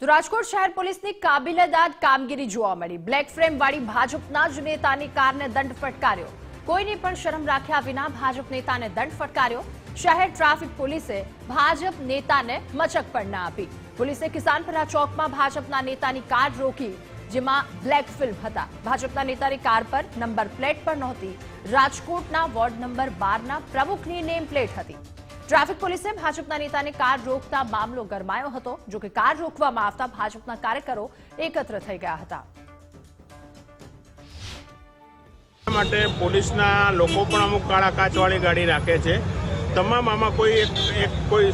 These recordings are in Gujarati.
તો રાજકોટ શહેર પોલીસની કાબિલેદાદ કામગીરી જોવા મળી. બ્લેક ફ્રેમ વાળી ભાજપના જ નેતાની કારને દંડ ફટકાર્યો. કોઈની પણ શરમ રાખ્યા વિના ભાજપ નેતાને દંડ ફટકાર્યો. શહેર ટ્રાફિક પોલીસે ભાજપ નેતાને મચક પણ ના આપી. પોલીસે કિસાનપરા ચોકમાં ભાજપના નેતાની કાર રોકી, જેમાં બ્લેક ફિલ્મ હતા. ભાજપના નેતાની કાર પર નંબર પ્લેટ પણ નહોતી. રાજકોટના વોર્ડ નંબર બારના પ્રમુખની નેમ પ્લેટ હતી. ટ્રાફિક પોલીસે ભાજપના નેતાને કાર રોકતા મામલો ગરમાયો હતો, જો કે કાર રોકવામાં આવતા ભાજપના કાર્યકરો એકત્ર થઈ ગયા હતા. માટે પોલીસના લોકો પણ અમુક કાળા કાચવાળી ગાડી રાખે છે. તમામ આમાં કોઈ એક એક કોઈ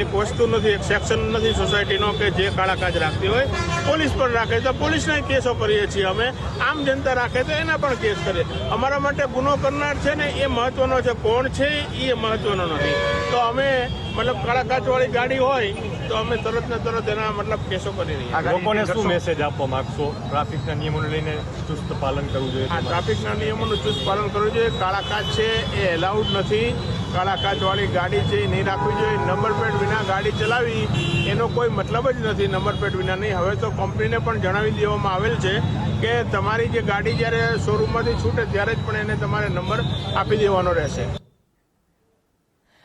એક વસ્તુ નથી એક સેક્શન નથી સોસાયટીનો કે જે કાળા કાચ રાખતી હોય. પોલીસ પણ રાખે તો પોલીસના કેસો કરીએ છીએ અમે. આમ જનતા રાખે તો એના પણ કેસ કરીએ. અમારા માટે ગુનો કરનાર છે ને, એ મહત્વનો છે. કોણ છે, એ મહત્વનો નથી. તો અમે, મતલબ કાળા કાચવાળી ગાડી હોય તો અમે તરત ને તરત એના મતલબ કેસો કરી રહ્યા. લોકોને શું મેસેજ આપવા માંગશો? ટ્રાફિકના નિયમોને લઈને ચુસ્ત પાલન કરવું જોઈએ. ટ્રાફિકના નિયમોનું ચુસ્ત પાલન કરવું જોઈએ. કાળા કાચ છે એ એલાઉડ નથી. કાળા કાચવાળી ગાડી છે એ નહીં રાખવી જોઈએ. નંબર પ્લેટ વિના ગાડી ચલાવી એનો કોઈ મતલબ જ નથી નંબર પ્લેટ વિના નહીં. હવે તો કંપનીને પણ જણાવી દેવામાં આવેલ છે કે તમારી જે ગાડી જ્યારે શોરૂમમાંથી છૂટે ત્યારે જ પણ એને તમારે નંબર આપી દેવાનો રહેશે.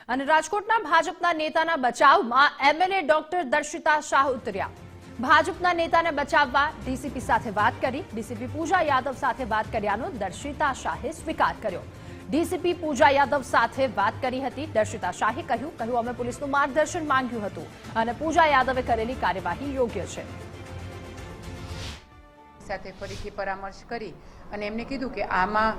અને રાજકોટના ભાજપના નેતાના બચાવમાં એમએલએ ડોક્ટર દર્શિતા શાહ ઉતર્યા. ભાજપના નેતાને બચાવવા ડીસીપી સાથે વાત કરી, ડીસીપી પૂજા યાદવ સાથે વાત કર્યાનો દર્શિતા શાહે સ્વીકાર કર્યો. ડીસીપી પૂજા યાદવ સાથે વાત કરી હતી, દર્શિતા શાહે કહ્યું કહ્યું, અમે પોલીસનું માર્ગદર્શન માંગ્યું હતું અને પૂજા યાદવે કરેલી કાર્યવાહી યોગ્ય છે. સાથે ફરીથી પરામર્શ કરી અને એમને કીધું કે આમાં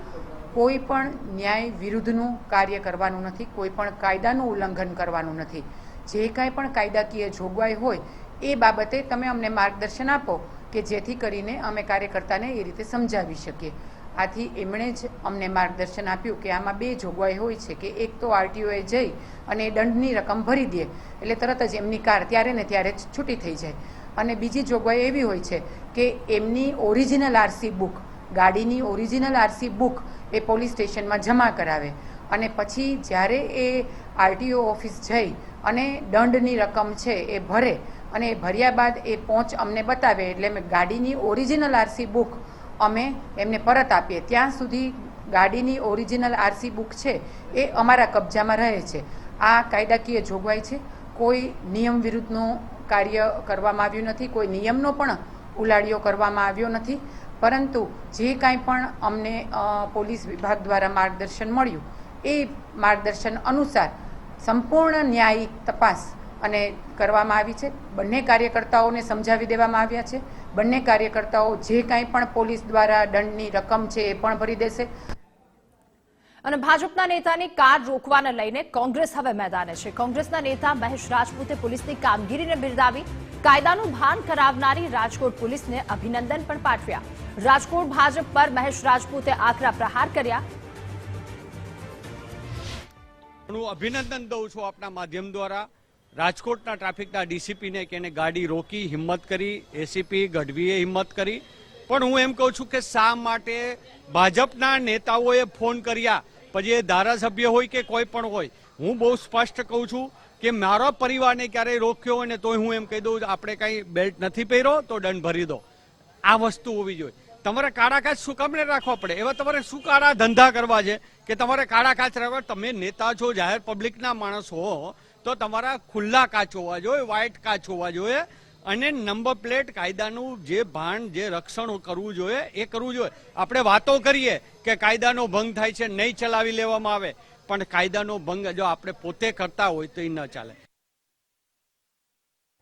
કોઈ પણ ન્યાય વિરુદ્ધનું કાર્ય કરવાનું નથી, કોઈ પણ કાયદાનું ઉલ્લંઘન કરવાનું નથી. જે કાંઈ પણ કાયદાકીય જોગવાઈ હોય, એ બાબતે તમે અમને માર્ગદર્શન આપો કે જેથી કરીને અમે કાર્યકર્તાને એ રીતે સમજાવી શકીએ. આથી એમણે જ અમને માર્ગદર્શન આપ્યું કે આમાં બે જોગવાઈ હોય છે, કે એક તો આરટીઓએ જઈ અને એ દંડની રકમ ભરી દે, એટલે તરત જ એમની કાર ત્યારે ને ત્યારે જ છૂટી થઈ જાય. અને બીજી જોગવાઈ એવી હોય છે કે એમની ઓરિજિનલ આરસી બુક ગાડીની ઓરિજિનલ આરસી બુક એ પોલીસ સ્ટેશનમાં જમા કરાવે. અને પછી જ્યારે એ આરટીઓ ઓફિસ જઈ અને દંડની રકમ છે એ ભરે અને એ ભર્યા બાદ એ પહોંચ અમને બતાવે, એટલે અમે ગાડીની ઓરિજિનલ આરસી બુક અમે એમને પરત આપીએ. ત્યાં સુધી ગાડીની ઓરિજિનલ આરસી બુક છે એ અમારા કબજામાં રહે છે. આ કાયદાકીય જોગવાઈ છે. કોઈ નિયમ વિરુદ્ધનું કાર્ય કરવામાં આવ્યું નથી, કોઈ નિયમનો પણ ઉલાડિયો કરવામાં આવ્યો નથી. પરંતુ જે કાંઈ પણ અમને પોલીસ વિભાગ દ્વારા માર્ગદર્શન મળ્યું, એ માર્ગદર્શન અનુસાર સંપૂર્ણ ન્યાયિક તપાસ અને કરવામાં આવી છે. બંને કાર્યકર્તાઓને સમજાવી દેવામાં આવ્યા છે. બંને કાર્યકર્તાઓ જે કાંઈ પણ પોલીસ દ્વારા દંડની રકમ છે એ પણ ભરી દેશે. અને ભાજપના નેતાની કાર રોકવાને લઈને કોંગ્રેસ હવે મેદાને છે. કોંગ્રેસના નેતા મહેશ રાજપૂતે પોલીસની કામગીરીને બિરદાવી કાયદાનું ભાન કરાવનારી રાજકોટ પોલીસને અભિનંદન પણ પાઠવ્યા. રાજકોટ ભાજપ પર મહેશ રાજપૂતે આકરા પ્રહાર કર્યા. હું અભિનંદન દઉં છું આપના માધ્યમ દ્વારા. રાજકોટના ટ્રાફિકના ડીસીપીને કે એને ગાડી રોકી હિંમત કરી એસીપી ગઢવીએ હિંમત કરી. પણ હું એમ કહું છું કે શા માટે ભાજપના નેતાઓએ ફોન કર્યા? પછી એ ધારાસભ્ય હોય કે કોઈ પણ હોય, હું બહુ સ્પષ્ટ કહું છું કે મારા પરિવારને ક્યારેય રોક્યો હોય ને તોય હું એમ કહી દઉં આપણે કાંઈ બેલ્ટ નથી પહેર્યો, તો દંડ ભરી દો. આ વસ્તુ હોવી જોઈએ. તમારે કાળા કાચ શું કમને રાખવા પડે? એવા તમારે શું કાળા ધંધા કરવા છે કે તમારે કાળા કાચ રાખવા? તમે નેતા છો, જાહેર પબ્લિકના માણસ હો, તો તમારા ખુલ્લા કાચ હોવા જોઈએ વ્હાઇટ કાચ હોવા જોઈએ, અને નંબર પ્લેટ કાયદાનું જે ભાન, જે રક્ષણ કરવું જોઈએ, એ કરવું જોઈએ. આપણે વાતો કરીએ કે કાયદાનો ભંગ થાય છે, નહીં ચલાવી લેવામાં આવે. પણ કાયદાનો ભંગ જો આપણે પોતે કરતા હોય તો એ ન ચાલે.